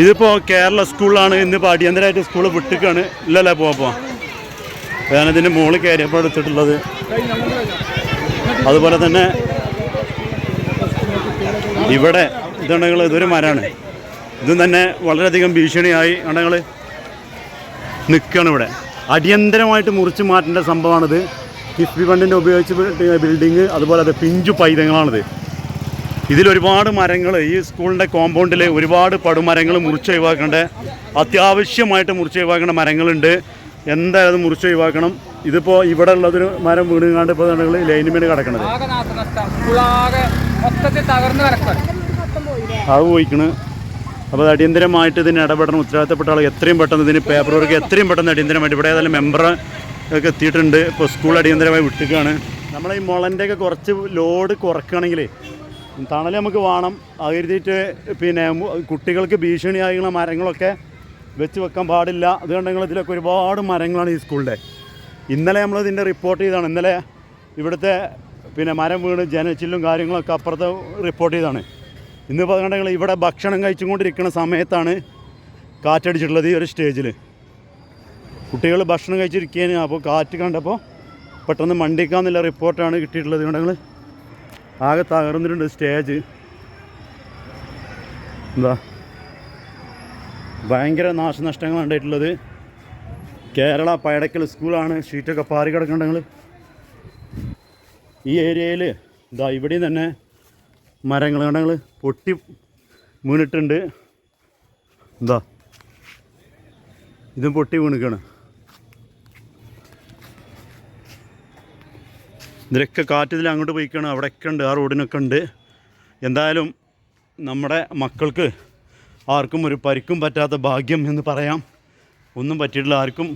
ഇതിപ്പോൾ കേരള സ്കൂളിലാണ് ഇന്നിപ്പോൾ അടിയന്തരമായിട്ട് സ്കൂൾ വിട്ടിക്കാണ്. ഇല്ലല്ലേ പോവാ ഞാനതിന്റെ മുകളിൽ കയറിയപ്പോൾ എടുത്തിട്ടുള്ളത്. അതുപോലെ തന്നെ ഇവിടെ ഇതുണ്ടെങ്കിൽ ഇതൊരു മരമാണ് ഇതും തന്നെ വളരെയധികം ഭീഷണിയായി. ഉണ്ടെങ്കിൽ നിൽക്കുകയാണ് ഇവിടെ. അടിയന്തരമായിട്ട് മുറിച്ച് മാറ്റേണ്ട സംഭവമാണിത്. കിഫ്ബി ഫണ്ടിന്റെ ഉപയോഗിച്ച് ബിൽഡിങ് അതുപോലെ അത് പിഞ്ചു പൈതങ്ങളാണിത്. ഇതിലൊരുപാട് മരങ്ങൾ ഈ സ്കൂളിന്റെ കോമ്പൗണ്ടിൽ ഒരുപാട് പടുമരങ്ങൾ മുറിച്ച് ഒഴിവാക്കേണ്ട അത്യാവശ്യമായിട്ട് മുറിച്ച് ഒഴിവാക്കേണ്ട മരങ്ങളുണ്ട്. എന്തായാലും അത് മുറിച്ച് ഒഴിവാക്കണം. ഇതിപ്പോൾ ഇവിടെ ഉള്ളതൊരു മരം വീണുകാണ്ട് ഇപ്പോൾ നിങ്ങൾ ലൈനുമേന് കിടക്കണത്. അത് പോയിക്കണ്. അപ്പോൾ അത് അടിയന്തരമായിട്ട് ഇതിന് ഇടപെടണം. ഉത്തരവാദിത്തപ്പെട്ട ആൾ എത്രയും പെട്ടെന്ന് ഇതിന് പേപ്പർ വർക്ക് എത്രയും പെട്ടെന്ന് അടിയന്തരമായിട്ട് ഇവിടെ ഏതായാലും മെമ്പർ ഒക്കെ എത്തിയിട്ടുണ്ട്. ഇപ്പോൾ സ്കൂൾ അടിയന്തരമായി വിട്ടിക്കുകയാണ് നമ്മളെ ഈ മുളന്റെ കുറച്ച് ലോഡ് കുറക്കുകയാണെങ്കിൽ തണൽ നമുക്ക് വേണം. അത് പിന്നെ കുട്ടികൾക്ക് ഭീഷണിയായുള്ള മരങ്ങളൊക്കെ വെച്ച് വെക്കാൻ പാടില്ല. അതുകൊണ്ടെങ്കിൽ ഇതിലൊക്കെ ഒരുപാട് മരങ്ങളാണ് ഈ സ്കൂളിന്റെ ഇന്നലെ നമ്മൾ ഇതിന്റെ റിപ്പോർട്ട് ചെയ്താണ്. ഇന്നലെ ഇവിടുത്തെ പിന്നെ മരം വീണ് ജനച്ചില്ലും കാര്യങ്ങളൊക്കെ അപ്പുറത്ത് റിപ്പോർട്ട് ചെയ്താണ്. ഇന്നിപ്പോൾ പറഞ്ഞിട്ടുണ്ടെങ്കിൽ ഇവിടെ ഭക്ഷണം കഴിച്ചുകൊണ്ടിരിക്കുന്ന സമയത്താണ് കാറ്റടിച്ചിട്ടുള്ളത് ഈ ഒരു സ്റ്റേജിൽ കുട്ടികൾ ഭക്ഷണം കഴിച്ചിരിക്കുകയാണ്. അപ്പോൾ കാറ്റ് കണ്ടപ്പോൾ പെട്ടെന്ന് മണ്ടിക്കാന്നുള്ള റിപ്പോർട്ടാണ് കിട്ടിയിട്ടുള്ളത്. കണ്ടെങ്കിൽ ആകെ തകർന്നിട്ടുണ്ട് സ്റ്റേജ് എന്താ? ഭയങ്കര നാശനഷ്ടങ്ങൾ ഉണ്ടായിട്ടുള്ളത്. കേരള പയടക്കൽ സ്കൂളാണ് ഷീറ്റൊക്കെ പാറി കിടക്കുന്നുണ്ടെങ്കിൽ ഈ ഏരിയയിൽ ഇതാ ഇവിടെയും തന്നെ മരങ്ങൾ കണ്ടങ്ങൾ പൊട്ടി വീണിട്ടുണ്ട്. എന്താ? ഇതും പൊട്ടി വീണിക്കാണ്. ഇതിലൊക്കെ കാറ്റിൽ അങ്ങോട്ട് പോയിക്കാണ്. അവിടെയൊക്കെ ഉണ്ട് ആ റോഡിനൊക്കെ ഉണ്ട്. എന്തായാലും നമ്മുടെ മക്കൾക്ക് ആർക്കും ഒരു പരിക്കും പറ്റാത്ത ഭാഗ്യം എന്ന് പറയാം. ഒന്നും പറ്റിയിട്ടില്ല ആർക്കും.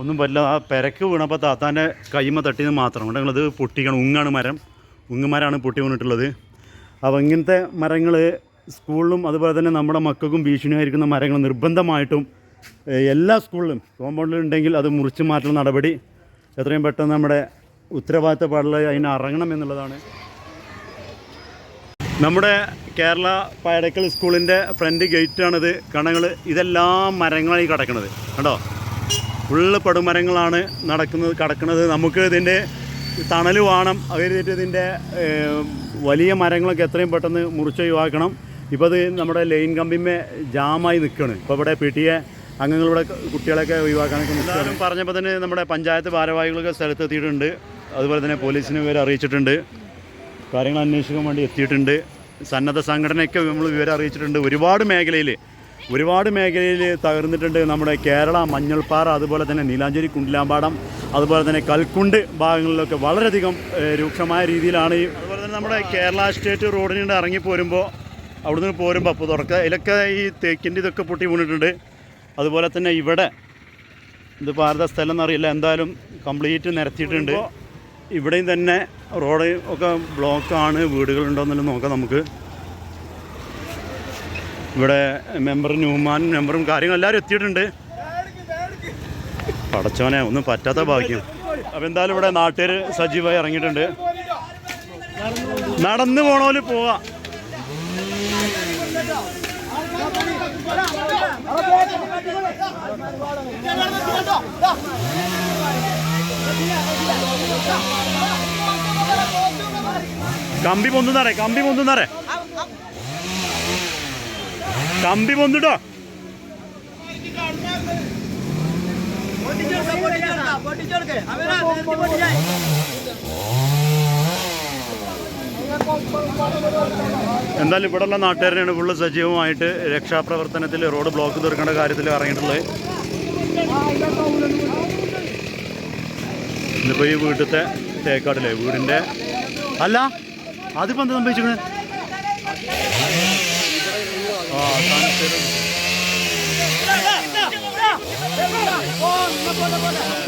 ഒന്നും പറ്റില്ല. ആ പെരക്ക് വീണപ്പോൾ താത്താന്റെ കൈമ തട്ടിയത് മാത്രം. അതുകൊണ്ട് ഞങ്ങളത് പൊട്ടിക്കണം. ഉങ്ങാണ് മരം. ഉങ്ങുമരമാണ് പൊട്ടി വീണിട്ടുള്ളത്. അപ്പോൾ ഇങ്ങനത്തെ മരങ്ങൾ സ്കൂളിലും അതുപോലെ തന്നെ നമ്മുടെ മക്കൾക്കും ഭീഷണിയായിരിക്കുന്ന മരങ്ങൾ നിർബന്ധമായിട്ടും എല്ലാ സ്കൂളിലും കോമ്പൗണ്ടിലുണ്ടെങ്കിൽ അത് മുറിച്ച് മാറ്റുന്ന നടപടി. എത്രയും പെട്ടെന്ന് നമ്മുടെ ഉത്തരവാദിത്തപ്പാടിൽ അതിന് ഇറങ്ങണം എന്നുള്ളതാണ്. നമ്മുടെ കേരള പയടക്കൽ സ്കൂളിന്റെ ഫ്രണ്ട് ഗേറ്റാണിത് കണങ്ങൾ ഇതെല്ലാം മരങ്ങളായി കിടക്കണത്. കണ്ടോ? ഫുള്ള് പടുമരങ്ങളാണ് നടക്കുന്നത് കിടക്കുന്നത് നമുക്ക് ഇതിന്റെ തണൽ വേണം. അത് ഇതിന്റെ വലിയ മരങ്ങളൊക്കെ എത്രയും പെട്ടെന്ന് മുറിച്ച് ഒഴിവാക്കണം. ഇപ്പോൾ അത് നമ്മുടെ ലൈൻ കമ്പിമേ ജാമായി നിൽക്കുകയാണ് ഇപ്പോൾ ഇവിടെ പി ടി എ കുട്ടികളൊക്കെ ഒഴിവാക്കാനൊക്കെ പറഞ്ഞപ്പോൾ തന്നെ നമ്മുടെ പഞ്ചായത്ത് ഭാരവാഹികളൊക്കെ സ്ഥലത്തെത്തിയിട്ടുണ്ട്. അതുപോലെ തന്നെ പോലീസിനെ വിവരം അറിയിച്ചിട്ടുണ്ട്. കാര്യങ്ങൾ അന്വേഷിക്കാൻ വേണ്ടി എത്തിയിട്ടുണ്ട്. സന്നദ്ധ സംഘടനയൊക്കെ നമ്മൾ വിവരം അറിയിച്ചിട്ടുണ്ട്. ഒരുപാട് മേഖലയിൽ ഒരുപാട് മേഖലയിൽ തകർന്നിട്ടുണ്ട് നമ്മുടെ കേരള മഞ്ഞൾപ്പാറ അതുപോലെ തന്നെ നീലാഞ്ചേരി കുണ്ടിലാമ്പാടം അതുപോലെ തന്നെ കൽക്കുണ്ട് ഭാഗങ്ങളിലൊക്കെ വളരെയധികം രൂക്ഷമായ രീതിയിലാണ് ഈ അതുപോലെ തന്നെ നമ്മുടെ കേരള സ്റ്റേറ്റ് റോഡിനുണ്ട് ഇറങ്ങി പോരുമ്പോൾ അവിടുന്ന് പോരുമ്പോൾ അപ്പോൾ തുറക്കുക ഇതിലൊക്കെ ഈ തേക്കിന്റെ ഇതൊക്കെ പൊട്ടി വീണിട്ടുണ്ട്. അതുപോലെ തന്നെ ഇവിടെ ഇത് ഭാരത സ്ഥലം എന്നറിയില്ല. എന്തായാലും കംപ്ലീറ്റ് നിരത്തിയിട്ടുണ്ട്. ഇവിടെയും തന്നെ റോഡ് ഒക്കെ ബ്ലോക്കാണ് വീടുകളുണ്ടോയെന്നെല്ലാം നോക്കാം നമുക്ക് ഇവിടെ മെമ്പർ ന്യൂമാൻ മെമ്പറും കാര്യങ്ങളും എല്ലാവരും എത്തിയിട്ടുണ്ട് പടച്ചോനെ ഒന്നും പറ്റാത്ത ഭാഗ്യം അപ്പം എന്തായാലും ഇവിടെ നാട്ടുകാർ സജീവമായി ഇറങ്ങിയിട്ടുണ്ട് നടന്നു പോണോൽ പോവാ കമ്പി പൊന്തുന്നറേ കമ്പി പൊന്തുന്നറേ കമ്പി പൊന്നിട്ടോ എന്തായാലും ഇവിടെയുള്ള നാട്ടുകാരനാണ് ഫുള്ള് സജീവമായിട്ട് രക്ഷാപ്രവർത്തനത്തിൽ റോഡ് ബ്ലോക്ക് തീർക്കേണ്ട കാര്യത്തിൽ ഇറങ്ങിയിട്ടുള്ളത്. ഇന്നിപ്പോൾ ഈ വീട്ടിലത്തെ തേക്കാടല്ലേ വീടിന്റെ അല്ല അതിപ്പോൾ എന്താ സംഭവിച്ചത് ആ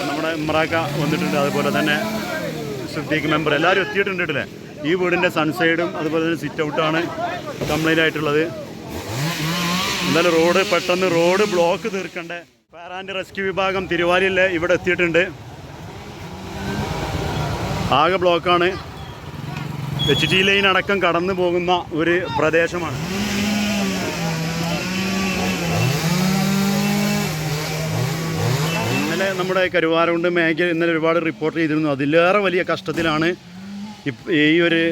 നമ്മുടെ ഇമ്രാക്ക വന്നിട്ടുണ്ട്. അതുപോലെ തന്നെ സിദ്ദീഖ് മെമ്പർ എല്ലാവരും എത്തിയിട്ടുണ്ട് ഇല്ലേ ഈ വീടിന്റെ സൺസൈഡും അതുപോലെ തന്നെ സിറ്റ് ഔട്ടാണ് കംപ്ലൈന്റ് ആയിട്ടുള്ളത്. എന്തായാലും റോഡ് പെട്ടെന്ന് റോഡ് ബ്ലോക്ക് തീർക്കണ്ടേ. ആൻഡ് റെസ്ക്യൂ വിഭാഗം തിരുവാലിയിൽ ഇവിടെ എത്തിയിട്ടുണ്ട്. ആകെ ബ്ലോക്കാണ്. എച്ച് ടി ലൈൻ അടക്കം കടന്നു പോകുന്ന ഒരു പ്രദേശമാണ്. ഇന്നലെ നമ്മുടെ കരുവാരുണ്ട് മേഖല ഇന്നലെ ഒരുപാട് റിപ്പോർട്ട് ചെയ്തിരുന്നു. അതിലേറെ വലിയ കഷ്ടത്തിലാണ് ഈ ഒരു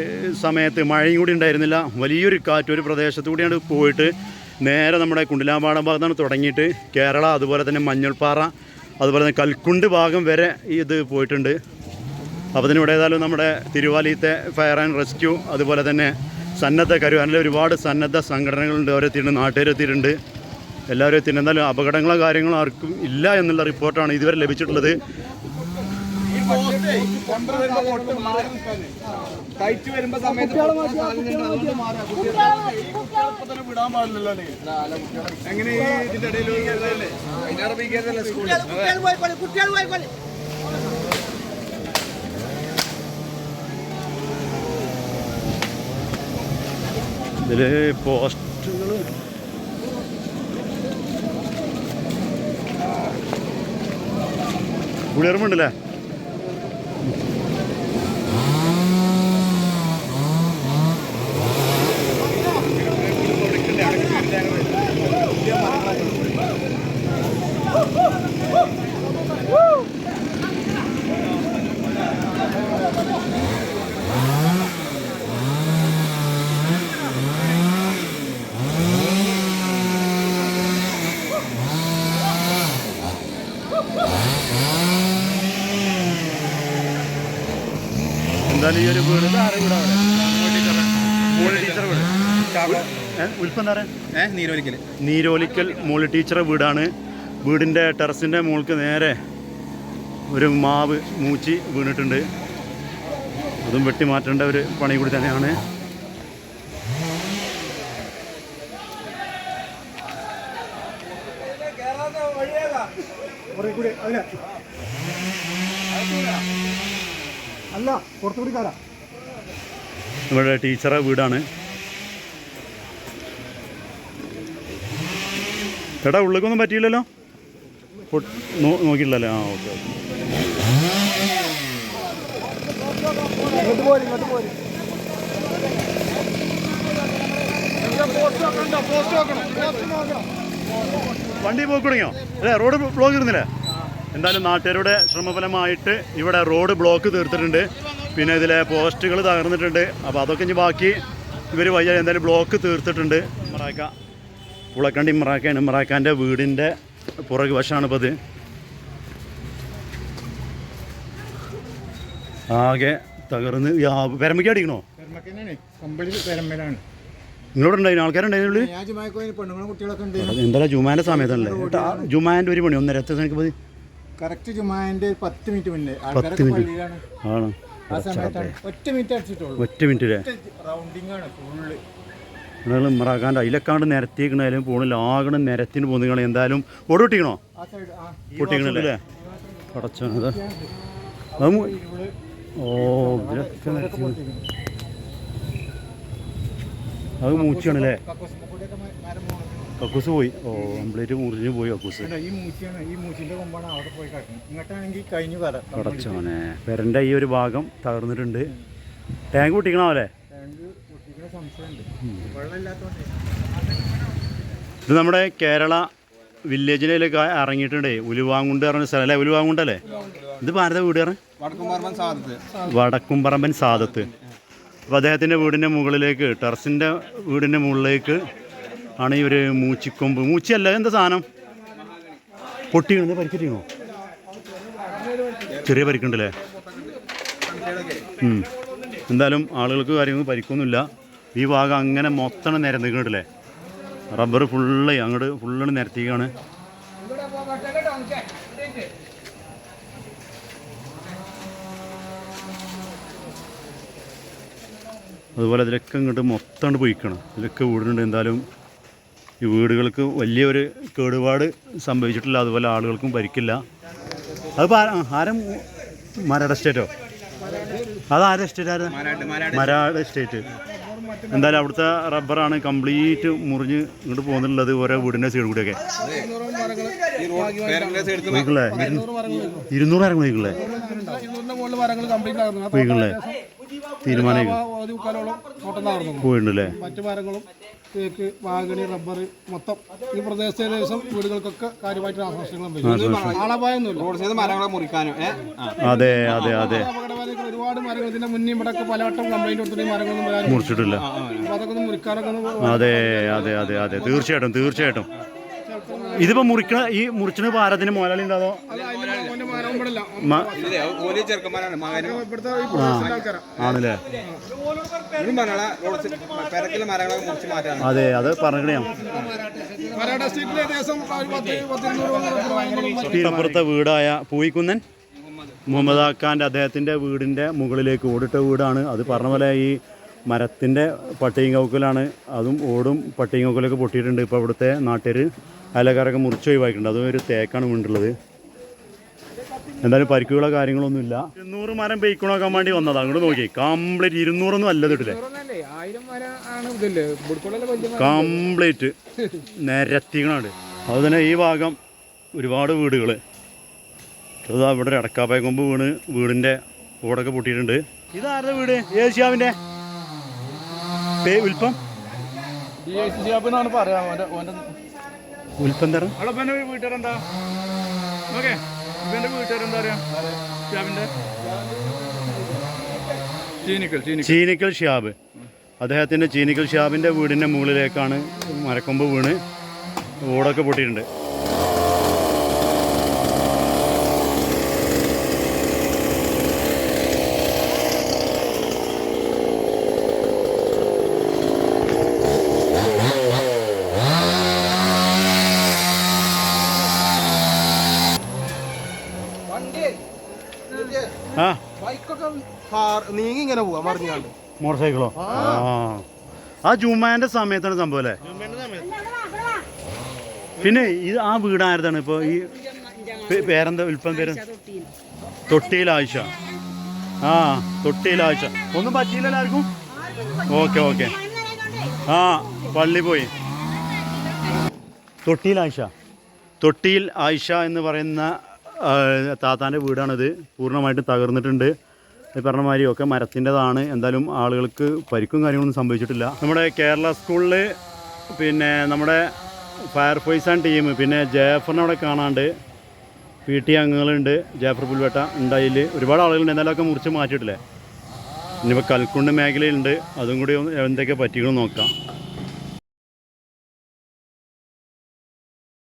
സമയത്ത് മഴയും കൂടി ഉണ്ടായിരുന്നില്ല. വലിയൊരു കാറ്റ് ഒരു പ്രദേശത്തു കൂടിയാണ് പോയിട്ട് നേരെ നമ്മുടെ കുണ്ടിലാമ്പാടം ഭാഗത്താണ് തുടങ്ങിയിട്ട് കേരള അതുപോലെ തന്നെ മഞ്ഞൾപ്പാറ അതുപോലെ തന്നെ കൽക്കുണ്ട് ഭാഗം വരെ ഇത് പോയിട്ടുണ്ട്. അപ്പോൾ അതിന് ഇവിടെ ഏതായാലും നമ്മുടെ തിരുവാലിത്തെ ഫയർ ആൻഡ് റെസ്ക്യൂ അതുപോലെ തന്നെ സന്നദ്ധ കരുവാനിലെ ഒരുപാട് സന്നദ്ധ സംഘടനകളുണ്ട് അവരെത്തിയിട്ടുണ്ട് നാട്ടുകാരെത്തിയിട്ടുണ്ട്. എല്ലാവരും എത്തിയിട്ടുണ്ട്. എന്തായാലും അപകടങ്ങളോ കാര്യങ്ങളോ ആർക്കും ഇല്ല എന്നുള്ള റിപ്പോർട്ടാണ് ഇതുവരെ ലഭിച്ചിട്ടുള്ളത്. ടൈറ്റ് വരുമ്പോ സമയത്ത് വിടാൻ പാടില്ലല്ലോ എങ്ങനെ ഈ ഇതിന്റെ ഇടയിൽ അതിനറബിക്കല്ലേ സ്കൂളിൽ? ഇതിൽ പോസ്റ്റുകൾ കുളിയർമുണ്ടല്ലേ എന്തായാലും ഈ ഒരു വീട് ഇത് ആരുടെ വീടാ അവിടെ? മോളി ടീച്ചറെ വീട് ഏ? ഉൽപ്പം നീരൊലിക്കൽ. നീരോലിക്കൽ മോളി ടീച്ചറെ വീടാണ്. വീടിന്റെ ടെറസിന്റെ മുകൾക്ക് നേരെ ഒരു മാവ് മൂച്ചി വീണിട്ടുണ്ട്. അതും വെട്ടി മാറ്റേണ്ട ഒരു പണി കൂടി തന്നെയാണ്. നമ്മുടെ ടീച്ചറെ വീടാണ്. എടാ ഉള്ളിലേക്കൊന്നും പറ്റിയില്ലല്ലോ. നോക്കിയില്ലല്ലേ ആ ഓക്കെ വണ്ടി പോയി തുടങ്ങിയോ അല്ലേ റോഡ് ബ്ലോക്ക് ഇരുന്നില്ലേ എന്തായാലും നാട്ടുകാരുടെ ശ്രമഫലമായിട്ട് ഇവിടെ റോഡ് ബ്ലോക്ക് തീർത്തിട്ടുണ്ട്. പിന്നെ ഇതിലെ പോസ്റ്റുകൾ തകർന്നിട്ടുണ്ട്. അപ്പോൾ അതൊക്കെ ഇനി ബാക്കി ഇവർ വയ്യ എന്തായാലും ബ്ലോക്ക് തീർത്തിട്ടുണ്ട്. മറാക്ക പുളക്കണ്ടി മറാക്കയാണ്. ഇമ്രാക്കാന്റെ വീടിന്റെ പുറകു വശമാണ് ഇപ്പോൾ ഇത് ആകെ തകർന്ന്. പെരമ്പയ്ക്ക് അടിക്കണോ? ആൾക്കാരുണ്ടായിരുന്നു എന്തായാലും ജുമാന്റെ സമയത്തല്ലേ? ജുമാന്റെ ഒരു പണി ഒന്നര എത്ര കറക്റ്റ് പത്ത് മിനിറ്റ് മുന്നേ. പത്ത് മിനിറ്റ്. ആണ്? ഒറ്റ മിനിറ്റ് അടിച്ചിട്ടുള്ളൂ. ഒറ്റ മിനിറ്റില്ലേ റൗണ്ടിങ് ആണ് ഫുള്ള് നിങ്ങൾ മറാകാന്റെ അയിലക്കാണ്ട് നിരത്തിക്കണായാലും പോണിൽ ആകണം നിരത്തിന് പോന്നിക്കണ എന്തായാലും ഓട് പൊട്ടിക്കണോ ആ. പൊട്ടിക്കണല്ലേ പടച്ചത് ഓ ഇതിലൊക്കെ അത് മൂച്ചാണല്ലേ കക്കൂസ് പോയി. ഓ കംപ്ലീറ്റ് മുറിഞ്ഞ് പോയി കക്കൂസ്. പടച്ചോനെ പെരന്റെ ഈ ഒരു ഭാഗം തകർന്നിട്ടുണ്ട്. ടാങ്ക് സംശയമുണ്ട് വെള്ളമില്ലാത്തതുകൊണ്ട് ഇത് നമ്മുടെ കേരള വില്ലേജിലേക്ക് ഇറങ്ങിയിട്ടുണ്ട്. ഉലുവാങ്കുണ്ട് പറഞ്ഞ സ്ഥലം അല്ലേ? ഉലുവാങ്കുണ്ടല്ലേ ഇത് ഭാരത വീട് വടക്കുംപറമ്പൻ സാദത്ത്. അപ്പോൾ അദ്ദേഹത്തിന്റെ വീടിന്റെ മുകളിലേക്ക് ടെറസിന്റെ വീടിന്റെ മുകളിലേക്ക് ആണ് ഈ ഒരു മൂച്ചിക്കൊമ്പ്. മൂച്ചിയല്ല എന്താ സാധനം? പൊട്ടിക്കണത് പരിക്കറ്റിയോ? ചെറിയ പരിക്കുണ്ടല്ലേ. എന്തായാലും ആളുകൾക്ക് കാര്യങ്ങൾ പരിക്കൊന്നുമില്ല. ഈ ഭാഗം അങ്ങനെ മൊത്തം നിരന്നിക്കണ്ടല്ലേ റബ്ബർ ഫുള്ള് അങ്ങോട്ട് ഫുള്ള് നിരത്തിക്കാണ്. അതുപോലെ ഇതിലൊക്കെ ഇങ്ങോട്ട് മൊത്തം പൊയ്ക്കണം. ഇതിലൊക്കെ വീടുണ്ട് എന്തായാലും. ഈ വീടുകൾക്ക് വലിയൊരു കേടുപാട് സംഭവിച്ചിട്ടില്ല. അതുപോലെ ആളുകൾക്കും പരിക്കില്ല. അതിപ്പോൾ ആരം ആരും സ്റ്റേറ്റോ അതാരാ സ്റ്റേറ്റ് ആരാ മരാട് എസ്റ്റേറ്റ് എന്തായാലും അവിടുത്തെ റബ്ബറാണ് കംപ്ലീറ്റ് മുറിഞ്ഞ് ഇങ്ങോട്ട് പോകുന്നുള്ളത് ഓരോ വീടിന്റെ സൈഡ് കൂടിയൊക്കെ. ഇരുന്നൂറ് മരങ്ങൾ പോയിക്കില്ലേ പോയിക്കില്ലേ തീരുമാനം പോയിട്ടുണ്ടല്ലേ? മറ്റു മരങ്ങളും തേക്ക് വാഗണി റബ്ബർ മൊത്തം ഈ പ്രദേശത്തെ ഏകദേശം വീടുകൾക്കൊക്കെ കാര്യമായിട്ട് നാശനഷ്ടങ്ങളും അതെ അതെ അതെ. ഒരുപാട് മരങ്ങൾ ഇതിന്റെ മുന്നേ ഇവിടെ പലവട്ടം കംപ്ലൈന്റ് കൊടുത്തിട്ട് മരങ്ങളൊന്നും മുറിച്ചിട്ടില്ല. അതൊക്കെ ഒന്ന് മുറിക്കാനൊക്കെ അതെ അതെ അതെ അതെ. തീർച്ചയായിട്ടും തീർച്ചയായിട്ടും. ഇതിപ്പോ മുറിക്കണ ഈ മുറിച്ചിന് ഭാരത്തിന് മോലാളി ഉണ്ടാവോ ആണല്ലേ? അതെ അത് പത്ത് വീടായ പൂയിക്കുന്നൻ. മുഹമ്മദ് ഖാന്റെ അദ്ദേഹത്തിന്റെ വീടിന്റെ മുകളിലേക്ക് ഓടിട്ട വീടാണ്. അത് പറഞ്ഞ പോലെ ഈ മരത്തിന്റെ പട്ടിയും കൗക്കലാണ്. അതും ഓടും പട്ടിയും കൗക്കലൊക്കെ പൊട്ടിയിട്ടുണ്ട് ഇപ്പോൾ ഇവിടുത്തെ നാട്ടുകാർ അയലക്കാരൊക്കെ മുറിച്ച് ഒഴിവാക്കിയിട്ടുണ്ട്. അതും ഒരു തേക്കാണ് വീണ്ടുള്ളത് എന്തായാലും പരിക്കുകളോ കാര്യങ്ങളൊന്നുമില്ല ഇരുന്നൂറ് മരം പെയ്ക്കണോക്കാൻ വേണ്ടി വന്നതാണ് അങ്ങോട്ട് നോക്കി. കംപ്ലീറ്റ് ഇരുന്നൂറൊന്നും അല്ല ഇതിട്ടില്ലേ മരം. കംപ്ലീറ്റ് നിരത്തിക്കണാണ് അതുതന്നെ ഈ ഭാഗം ഒരുപാട് വീടുകൾ അതാ ഇവിടെ ഒരു അടക്കാപ്പായ കൊമ്പ് വീണ് വീടിന്റെ ഓടൊക്കെ പൊട്ടിയിട്ടുണ്ട്. ഇതാരുടെ വീട്? ഏഷ്യാവിന്റെ പേ ഉൽപ്പം പറയാ. ഓന്റെ ഓന്റെ ഉൽപ്പം തരം അവിടെ ഇവന്റെ വീട്ടുകാരെന്താ? ഓക്കെ ഇവന്റെ വീട്ടുകാരെന്താ പറയാ? ചീനിക്കൽ ചീനിക്കൽ. ചീനിക്കൽ ഷിയാബ്. അദ്ദേഹത്തിന്റെ ചീനിക്കൽ ഷിയാബിന്റെ വീടിന്റെ മുകളിലേക്കാണ് മരക്കൊമ്പ് വീണ്. ഓടൊക്കെ പൊട്ടിയിട്ടുണ്ട് ആ ബൈക്കൊക്കെ നീങ്ങി ഇങ്ങനെ പോവാ മറിഞ്ഞാണ്ട്. മോട്ടോർ സൈക്കിളോ? ആ. ജുമാന്റെ സമയത്താണ് സംഭവം അല്ലേ? പിന്നെ ഇത് ആ വീട് ഇപ്പൊ ഇപ്പോൾ ഈ പേരെന്താ? ഉൽപ്പം പേര്? തൊട്ടിയിൽ ആയിഷ. ആ തൊട്ടിയിൽ ആയിഷ. ഒന്നും പറ്റിയില്ല എല്ലാവർക്കും? Okay okay. ആ പള്ളി പോയി. തൊട്ടിയിൽ ആയിഷ. തൊട്ടിയിൽ ആയിഷ എന്ന് പറയുന്ന താത്താന്റെ വീടാണിത്. പൂർണമായിട്ടും തകർന്നിട്ടുണ്ട്. ഈ പറഞ്ഞ മാതിരി ഒക്കെ മരത്തിന്റെതാണ്. എന്തായാലും ആളുകൾക്ക് പരിക്കും കാര്യങ്ങളൊന്നും സംഭവിച്ചിട്ടില്ല. നമ്മുടെ കേരള സ്കൂളിൽ പിന്നെ നമ്മുടെ ഫയർഫോഴ്സ് ആൻഡ് ടീം പിന്നെ ജേഫറിനെ അവിടെ കാണാണ്ട് പി ടി അംഗങ്ങളുണ്ട്. ജേഫർ പുൽവേട്ട ഉണ്ടായിൽ ഒരുപാട് ആളുകളുണ്ട്. എന്നാലൊക്കെ മുറിച്ച് മാറ്റിയിട്ടില്ലേ? ഇനിയിപ്പോൾ കൽക്കുണ്ട് മേഖലയിലുണ്ട്. അതും കൂടി എന്തൊക്കെ പറ്റിക്കണം നോക്കാം.